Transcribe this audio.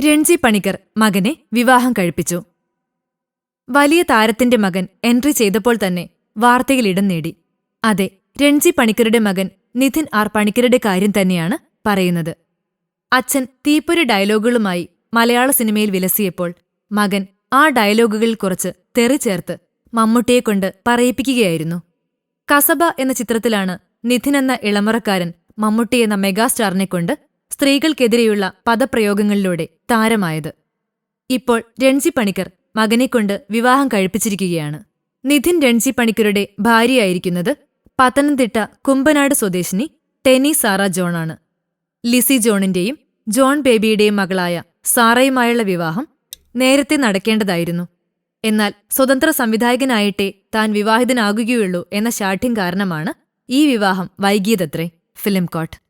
രൺജി പണിക്കർ മകനെ വിവാഹം കഴിപ്പിച്ചു. വലിയ താരത്തിന്റെ മകൻ എൻട്രി ചെയ്തപ്പോൾ തന്നെ വാർത്തയിൽ ഇടം നേടി. അതെ രൺജി പണിക്കരുടെ മകൻ നിധിൻ ആർ പണിക്കരുടെ കാര്യം തന്നെയാണ് പറയുന്നത്. അച്ഛൻ തീപ്പൊരി ഡയലോഗുകളുമായി മലയാള സിനിമയിൽ വിലസിയപ്പോൾ മകൻ ആ ഡയലോഗുകളിൽ കുറച്ച് തെറി ചേർത്ത് മമ്മൂട്ടിയെക്കൊണ്ട് പറയിപ്പിക്കുകയായിരുന്നു. കസബ എന്ന ചിത്രത്തിലാണ് നിധിൻ എന്ന ഇളമറക്കാരൻ മമ്മൂട്ടി എന്ന മെഗാസ്റ്റാറിനെക്കൊണ്ട് സ്ത്രീകൾക്കെതിരെയുള്ള പദപ്രയോഗങ്ങളിലൂടെ താരമായത്. ഇപ്പോൾ രൺജി പണിക്കർ മകനെക്കൊണ്ട് വിവാഹം കഴിപ്പിച്ചിരിക്കുകയാണ്. നിധിൻ രൺജി പണിക്കരുടെ ഭാര്യയായിരിക്കുന്നത് പത്തനംതിട്ട കുമ്പനാട് സ്വദേശിനി ടെനി സാറ ജോണാണ്. ലിസി ജോണിന്റെയും ജോൺ ബേബിയുടെയും മകളായ സാറയുമായുള്ള വിവാഹം നേരത്തെ നടക്കേണ്ടതായിരുന്നു. എന്നാൽ സ്വതന്ത്ര സംവിധായകനായിട്ടേ താൻ വിവാഹിതനാകുകയുള്ളൂ എന്ന ശാഠ്യം കാരണമാണ് ഈ വിവാഹം വൈകിയതത്രേ. Film court.